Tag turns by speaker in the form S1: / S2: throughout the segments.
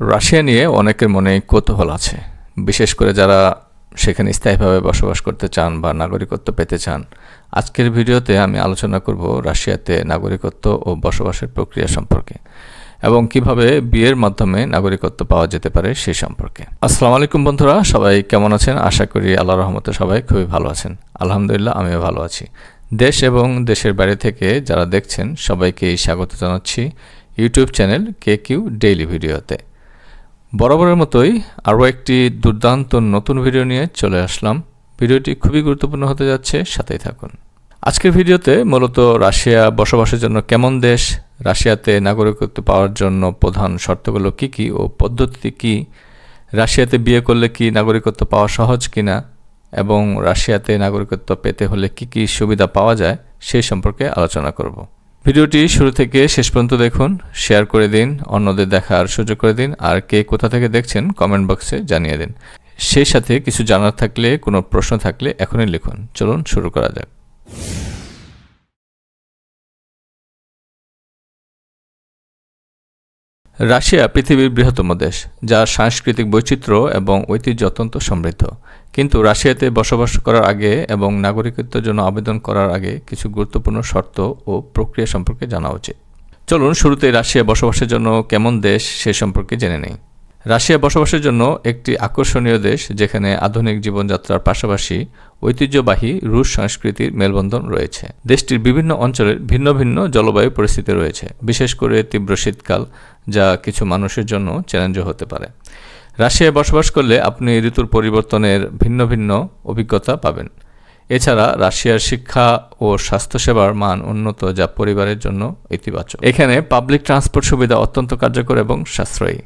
S1: Russia নিয়ে অনেকের মনে কৌতূহল আছে। বিশেষ করে যারা সেখানে স্থায়ীভাবে বসবাস করতে চান বা নাগরিকত্ব পেতে চান। আজকের ভিডিওতে আমি আলোচনা করব রাশিয়াতে নাগরিকত্ব ও বসবাসের প্রক্রিয়া সম্পর্কে এবং কীভাবে বিয়ের মাধ্যমে নাগরিকত্ব পাওয়া যেতে পারে সে সম্পর্কে। আসসালামু আলাইকুম বন্ধুরা, সবাই কেমন আছেন? আশা করি আল্লাহ রহমতে সবাই খুবই ভালো আছেন। আলহামদুলিল্লাহ, আমিও ভালো আছি। দেশ এবং দেশের বাইরে থেকে যারা দেখছেন, সবাইকে স্বাগত জানাচ্ছি YouTube channel K Q daily ভিডিওতে। বরাবরের মতোই আরও একটি দুর্দান্ত নতুন ভিডিও নিয়ে চলে আসলাম। ভিডিওটি খুবই গুরুত্বপূর্ণ হতে যাচ্ছে, সাথেই থাকুন। আজকের ভিডিওতে মূলত রাশিয়া বসবাসের জন্য কেমন দেশ, রাশিয়াতে নাগরিকত্ব পাওয়ার জন্য প্রধান শর্তগুলো কী কী ও পদ্ধতি কী, রাশিয়াতে বিয়ে করলে কি নাগরিকত্ব পাওয়া সহজ কিনা, এবং রাশিয়াতে নাগরিকত্ব পেতে হলে কি কি সুবিধা পাওয়া যায়, সেই সম্পর্কে আলোচনা করব। ভিডিওটি শুরু থেকে শেষ পর্যন্ত দেখুন, শেয়ার করে দিন, অন্যদের দেখার সুযোগ করে দিন, আর কে কোথা থেকে দেখছেন, কমেন্ট বক্সে জানিয়ে দিন। সেই সাথে কিছু জানার থাকলে, কোনো প্রশ্ন থাকলে এখনই লিখুন। চলুন শুরু করা যাক। রাশিয়া পৃথিবীর বৃহত্তম দেশ যা সাংস্কৃতিক বৈচিত্র্য এবং ঐতিহ্য অত্যন্ত সমৃদ্ধ। কিন্তু রাশিয়াতে বসবাস করার আগে এবং নাগরিকত্বের জন্য আবেদন করার আগে কিছু গুরুত্বপূর্ণ শর্ত ও প্রক্রিয়া সম্পর্কে জানা উচিত। চলুন শুরুতে রাশিয়া বসবাসের জন্য কেমন দেশ সে সম্পর্কে জেনে নেই। রাশিয়া বসবাসের জন্য একটি আকর্ষণীয় দেশ যেখানে আধুনিক জীবনযাত্রার পাশাপাশি ঐতিহ্যবাহী রুশ সংস্কৃতির মেলবন্ধন রয়েছে। দেশটির বিভিন্ন অঞ্চলের ভিন্ন ভিন্ন জলবায়ু পরিস্থিতি রয়েছে, বিশেষ করে তীব্র শীতকাল, যা কিছু মানুষের জন্য চ্যালেঞ্জও হতে পারে। রাশিয়ায় বসবাস করলে আপনি ঋতুর পরিবর্তনের ভিন্ন ভিন্ন অভিজ্ঞতা পাবেন। এছাড়া রাশিয়ার শিক্ষা ও স্বাস্থ্যসেবার মান উন্নত, যা পরিবারের জন্য ইতিবাচক। এখানে পাবলিক ট্রান্সপোর্ট সুবিধা অত্যন্ত কার্যকর এবং সাশ্রয়ী।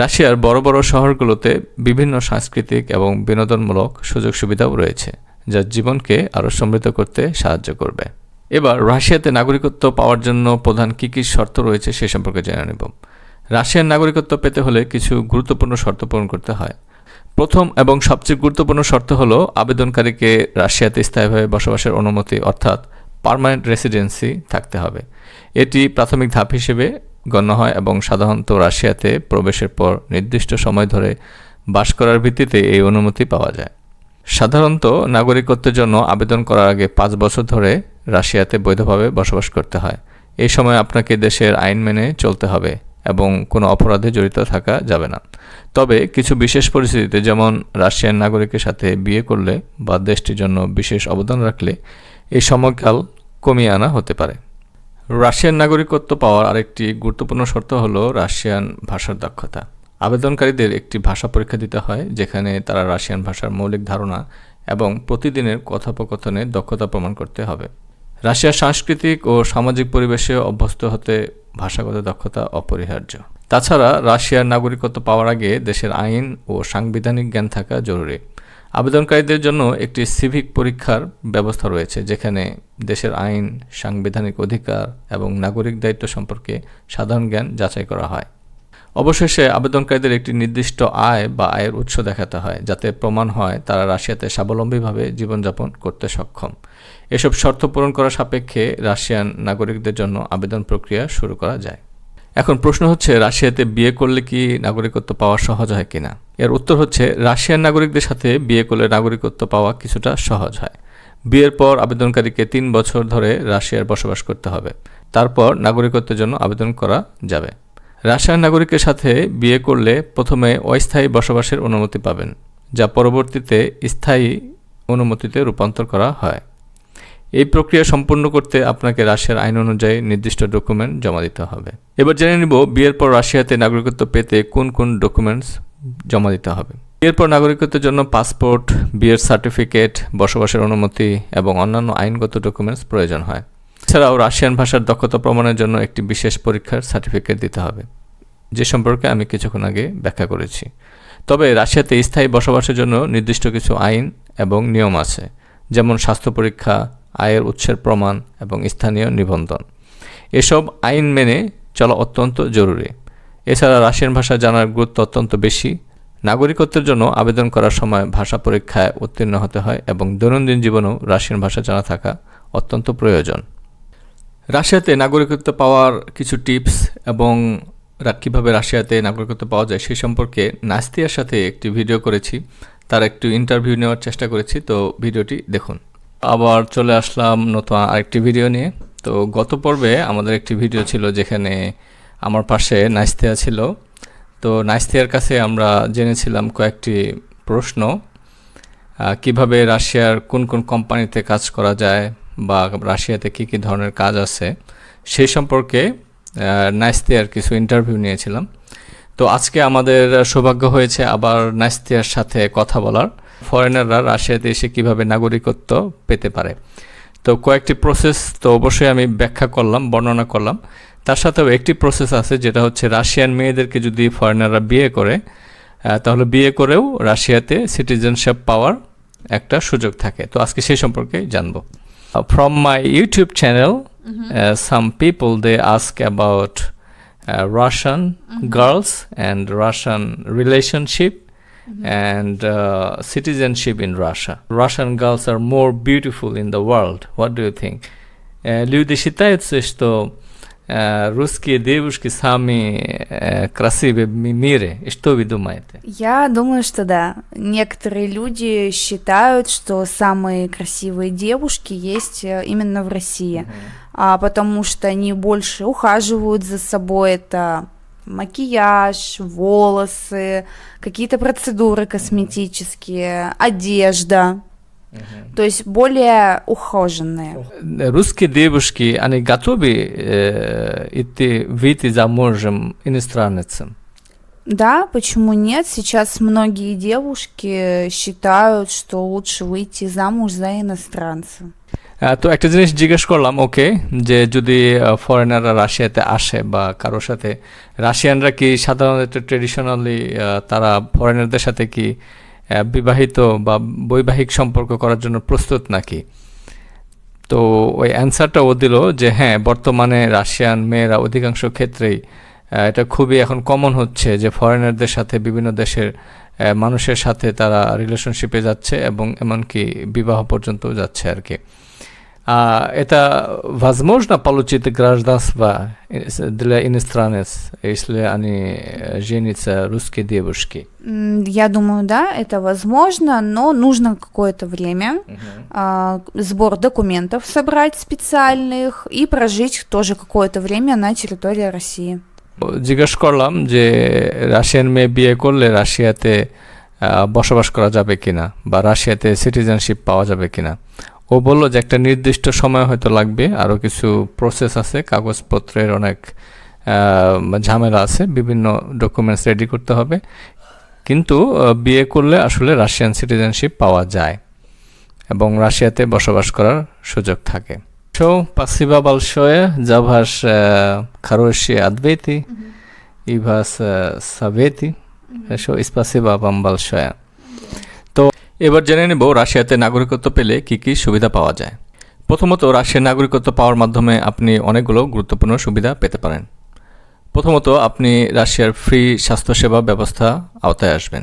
S1: রাশিয়ার বড় বড় শহরগুলোতে বিভিন্ন সাংস্কৃতিক এবং বিনোদনমূলক সুযোগ সুবিধাও রয়েছে, যা জীবনকে আরও সমৃদ্ধ করতে সাহায্য করবে। এবার রাশিয়াতে নাগরিকত্ব পাওয়ার জন্য প্রধান কী কী শর্ত রয়েছে সে সম্পর্কে জেনে নেব। রাশিয়ার নাগরিকত্ব পেতে হলে কিছু গুরুত্বপূর্ণ শর্ত পূরণ করতে হয়। প্রথম এবং সবচেয়ে গুরুত্বপূর্ণ শর্ত হল আবেদনকারীকে রাশিয়াতে স্থায়ীভাবে বসবাসের অনুমতি, অর্থাৎ পারমানেন্ট রেসিডেন্সি থাকতে হবে। এটি প্রাথমিক ধাপ হিসেবে গণ্য হয় এবং সাধারণত রাশিয়াতে প্রবেশের পর নির্দিষ্ট সময় ধরে বাস করার ভিত্তিতে এই অনুমতি পাওয়া যায়। সাধারণত নাগরিকত্বের জন্য আবেদন করার আগে পাঁচ বছর ধরে রাশিয়াতে বৈধভাবে বসবাস করতে হয়। এই সময় আপনাকে দেশের আইন মেনে চলতে হবে এবং কোনো অপরাধে জড়িত থাকা যাবে না। তবে কিছু বিশেষ পরিস্থিতিতে যেমন রাশিয়ান নাগরিকের সাথে বিয়ে করলে বা দেশটির জন্য বিশেষ অবদান রাখলে এই সময়কাল কমিয়ে আনা হতে পারে। রাশিয়ান নাগরিকত্ব পাওয়ার আরেকটি গুরুত্বপূর্ণ শর্ত হল রাশিয়ান ভাষার দক্ষতা। আবেদনকারীদের একটি ভাষা পরীক্ষা দিতে হয়, যেখানে তারা রাশিয়ান ভাষার মৌলিক ধারণা এবং প্রতিদিনের কথোপকথনে দক্ষতা প্রমাণ করতে হবে। রাশিয়ার সাংস্কৃতিক ও সামাজিক পরিবেশে অভ্যস্ত হতে ভাষাগত দক্ষতা অপরিহার্য। তাছাড়া রাশিয়ার নাগরিকত্ব পাওয়ার আগে দেশের আইন ও সাংবিধানিক জ্ঞান থাকা জরুরি। আবেদনকারীদের জন্য একটি সিভিক পরীক্ষার ব্যবস্থা রয়েছে, যেখানে দেশের আইন, সাংবিধানিক অধিকার এবং নাগরিক দায়িত্ব সম্পর্কে সাধারণ জ্ঞান যাচাই করা হয়। অবশেষে আবেদনকারীদের একটি নির্দিষ্ট আয় বা আয়ের উৎস দেখাতে হয়, যাতে প্রমাণ হয় তারা রাশিয়াতে স্বাবলম্বীভাবে জীবনযাপন করতে সক্ষম। এসব শর্ত পূরণ করা সাপেক্ষে রাশিয়ান নাগরিকদের জন্য আবেদন প্রক্রিয়া শুরু করা যায়। এখন প্রশ্ন হচ্ছে, রাশিয়াতে বিয়ে করলে কি নাগরিকত্ব পাওয়া সহজ হয় কিনা? এর উত্তর হচ্ছে রাশিয়ার নাগরিকদের সাথে বিয়ে করলে নাগরিকত্ব পাওয়া কিছুটা সহজ হয়। বিয়ের পর আবেদনকারীকে তিন বছর ধরে রাশিয়ার বসবাস করতে হবে। তারপর নাগরিকত্বের জন্য আবেদন করা যাবে। রাশিয়ান নাগরিকের সাথে বিয়ে করলে প্রথমে অস্থায়ী বসবাসের অনুমতি পাবেন, যা পরবর্তীতে স্থায়ী অনুমতিতে রূপান্তর করা হয়। এই প্রক্রিয়া সম্পূর্ণ করতে আপনাকে রাশিয়ার আইন অনুযায়ী নির্দিষ্ট ডকুমেন্ট জমা দিতে হবে। এবার জেনে নিব বিয়ের পর রাশিয়াতে নাগরিকত্ব পেতে কোন কোন ডকুমেন্টস জমা দিতে হবে। বিয়ের পর নাগরিকত্বের জন্য পাসপোর্ট, বিয়ের সার্টিফিকেট, বসবাসের অনুমতি এবং অন্যান্য আইনগত ডকুমেন্টস প্রয়োজন হয়। এছাড়াও রাশিয়ান ভাষার দক্ষতা প্রমাণের জন্য একটি বিশেষ পরীক্ষার সার্টিফিকেট দিতে হবে। যে সম্পর্কে আমি কিছুক্ষণ আগে ব্যাখ্যা করেছি। তবে রাশিয়াতে স্থায়ী বসবাসের জন্য নির্দিষ্ট কিছু আইন এবং নিয়ম আছে। যেমন স্বাস্থ্য পরীক্ষা আয়ের উৎসের প্রমাণ এবং স্থানীয় নিবন্ধন। এসব আইন মেনে চলা অত্যন্ত জরুরি। এছাড়া রাশিয়ান ভাষা জানার গুরুত্ব অত্যন্ত বেশি। নাগরিকত্বের জন্য আবেদন করার সময় ভাষা পরীক্ষায় উত্তীর্ণ হতে হয় এবং দৈনন্দিন জীবনেও রাশিয়ান ভাষা জানা থাকা অত্যন্ত প্রয়োজন। রাশিয়াতে নাগরিকত্ব পাওয়ার কিছু টিপস এবং কীভাবে রাশিয়াতে নাগরিকত্ব পাওয়া যায় সেই সম্পর্কে নাস্তিয়ার সাথে একটি ভিডিও করেছি। তার একটু ইন্টারভিউ নেওয়ার চেষ্টা করেছি, তো ভিডিওটি দেখুন। আবার চলে আসলাম নতুন আরেকটি ভিডিও নিয়ে। তো গত পর্বে আমাদের একটি ভিডিও ছিল যেখানে আমার পাশে নাস্তিয়া ছিল। তো নাইস্তিয়ার কাছে আমরা জেনেছিলাম কয়েকটি প্রশ্ন কীভাবে রাশিয়ার কোন কোন কোম্পানিতে কাজ করা যায় বা রাশিয়াতে কী কী ধরনের কাজ আছে সেই সম্পর্কে নাইস্তিয়ার কিছু ইন্টারভিউ নিয়েছিলাম। তো আজকে আমাদের সৌভাগ্য হয়েছে আবার নাইস্তিয়ার সাথে কথা বলার। ফরেনাররা রাশিয়াতে এসে কীভাবে নাগরিকত্ব পেতে পারে? তো কয়েকটি প্রসেস তো অবশ্যই আমি ব্যাখ্যা করলাম বর্ণনা করলাম। তার সাথেও একটি প্রসেস আছে যেটা হচ্ছে রাশিয়ান মেয়েদেরকে যদি ফরেনাররা বিয়ে করে তাহলে বিয়ে করেও রাশিয়াতে সিটিজেনশিপ পাওয়ার একটা সুযোগ থাকে। তো আজকে সেই সম্পর্কে জানব। From my YouTube channel some people they ask about Russian girls and Russian relationship and uh, citizenship in Russia. Russian girls are more beautiful in the world. What do you think? Э, Люди считаются, что э, русские девушки самые э, красивые в ми- мире. И что вы думаете?
S2: Я думаю, что да. Некоторые люди считают, что самые красивые девушки есть э, именно в России, а потому что они больше ухаживают за собой. Это макияж, волосы, какие-то процедуры косметические, одежда. То есть более ухоженные.
S1: Русские девушки, они готовы э, идти выйти замужем иностранцем?
S2: Да, почему нет? Сейчас многие девушки считают, что лучше выйти замуж за иностранца.
S1: তো একটা জিনিস জিজ্ঞেস করলাম, ওকে, যে যদি ফরেনাররা রাশিয়াতে আসে বা কারোর সাথে, রাশিয়ানরা কি সাধারণত ট্রেডিশনালি তারা ফরেনারদের সাথে কি বিবাহিত বা বৈবাহিক সম্পর্ক করার জন্য প্রস্তুত নাকি? তো ওই অ্যান্সারটা ও দিল যে হ্যাঁ বর্তমানে রাশিয়ান মেয়েরা অধিকাংশ ক্ষেত্রেই এটা খুবই এখন কমন হচ্ছে যে ফরেনারদের সাথে বিভিন্ন দেশের মানুষের সাথে তারা রিলেশনশিপে যাচ্ছে এবং এমনকি বিবাহ পর্যন্ত যাচ্ছে আর কি। А это возможно получить гражданство для иностранец, если они э, женятся русские девушки?
S2: М, Я думаю, да, это возможно, но нужно какое-то время, а, сбор документов собрать специальных и прожить тоже какое-то время на территории России.
S1: জিজ্ঞেস করলাম যে রাশিয়ান মেয়ে বিয়ে করলে রাশিয়াতে আহ, বসবাস করা যাবে কিনা বা রাশিয়াতে সিটিজেনশিপ পাওয়া যাবে কিনা ও বলল যে একটা নির্দিষ্ট সময় হয়তো লাগবে আরও কিছু প্রসেস আছে কাগজপত্রের অনেক ঝামেলা আছে বিভিন্ন ডকুমেন্টস রেডি করতে হবে। কিন্তু বিয়ে করলে আসলে রাশিয়ান সিটিজেনশিপ পাওয়া যায় এবং রাশিয়াতে বসবাস করার সুযোগ থাকে। সো পাসিবা বালশয়ে জাভাস খারোশি আদবেতি ইভাস সাবেতি সো বাম বালসয়া তো এবার জেনে নেব রাশিয়াতে নাগরিকত্ব পেলে কি কি সুবিধা পাওয়া যায়। প্রথমত, রাশিয়ার নাগরিকত্ব পাওয়ার মাধ্যমে আপনি অনেকগুলো গুরুত্বপূর্ণ সুবিধা পেতে পারেন। প্রথমত, আপনি রাশিয়ার ফ্রি স্বাস্থ্যসেবা ব্যবস্থা আওতায় আসবেন,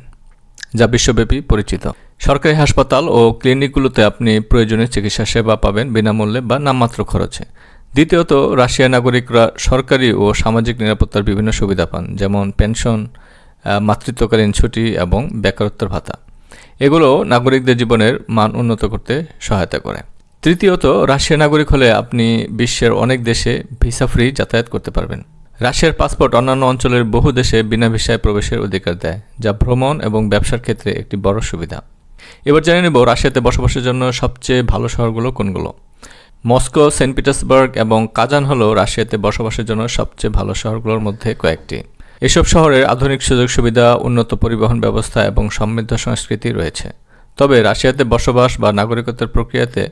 S1: যা বিশ্বব্যাপী পরিচিত। সরকারি হাসপাতাল ও ক্লিনিকগুলোতে আপনি প্রয়োজনীয় চিকিৎসা সেবা পাবেন বিনামূল্যে বা নামমাত্র খরচে। দ্বিতীয়ত, রাশিয়ার নাগরিকরা সরকারি ও সামাজিক নিরাপত্তার বিভিন্ন সুবিধা পান, যেমন পেনশন মাতৃত্বকালীন ছুটি এবং বেকারত্বের ভাতা। এগুলো নাগরিকদের জীবনের মান উন্নত করতে সহায়তা করে। তৃতীয়ত, রাশিয়ার নাগরিক হলে আপনি বিশ্বের অনেক দেশে ভিসা ফ্রি যাতায়াত করতে পারবেন। রাশিয়ার পাসপোর্ট অন্যান্য অঞ্চলের বহু দেশে বিনা ভিসায় প্রবেশের অধিকার দেয়, যা ভ্রমণ এবং ব্যবসার ক্ষেত্রে একটি বড় সুবিধা। এবার জেনে নেব রাশিয়াতে বসবাসের জন্য সবচেয়ে ভালো শহরগুলো কোনগুলো। মস্কো, সেন্ট পিটার্সবার্গ এবং কাজান হলো রাশিয়াতে বসবাসের জন্য সবচেয়ে ভালো শহরগুলোর মধ্যে কয়েকটি। এসব শহরের আধুনিক সুযোগ সুবিধা, উন্নত পরিবহন ব্যবস্থা এবং সমৃদ্ধ সংস্কৃতি রয়েছে। তবে রাশিয়াতে বসবাস বা নাগরিকত্বের প্রক্রিয়াতে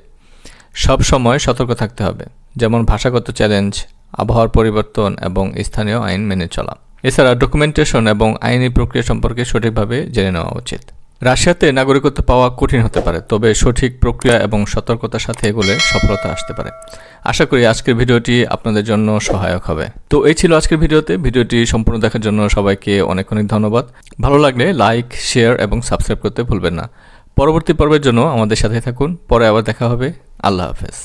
S1: সব সময় সতর্ক থাকতে হবে, যেমন ভাষাগত চ্যালেঞ্জ আবহাওয়ার পরিবর্তন এবং স্থানীয় আইন মেনে চলা। এছাড়া ডকুমেন্টেশন এবং আইনি প্রক্রিয়া সম্পর্কে সঠিকভাবে জেনে নেওয়া উচিত। রাশিয়াতে নাগরিকত্ব পাওয়া কঠিন হতে পারে, তবে সঠিক প্রক্রিয়া এবং সতর্কতার সাথে এগুলে সফলতা আসতে পারে। আশা করি আজকের ভিডিওটি আপনাদের জন্য সহায়ক হবে। তো এই ছিল আজকের ভিডিওতে। ভিডিওটি সম্পূর্ণ দেখার জন্য সবাইকে অনেক অনেক ধন্যবাদ। ভালো লাগলে লাইক, শেয়ার এবং সাবস্ক্রাইব করতে ভুলবেন না। পরবর্তী পর্বের জন্য আমাদের সাথে থাকুন। পরে আবার দেখা হবে। আল্লাহ হাফেজ।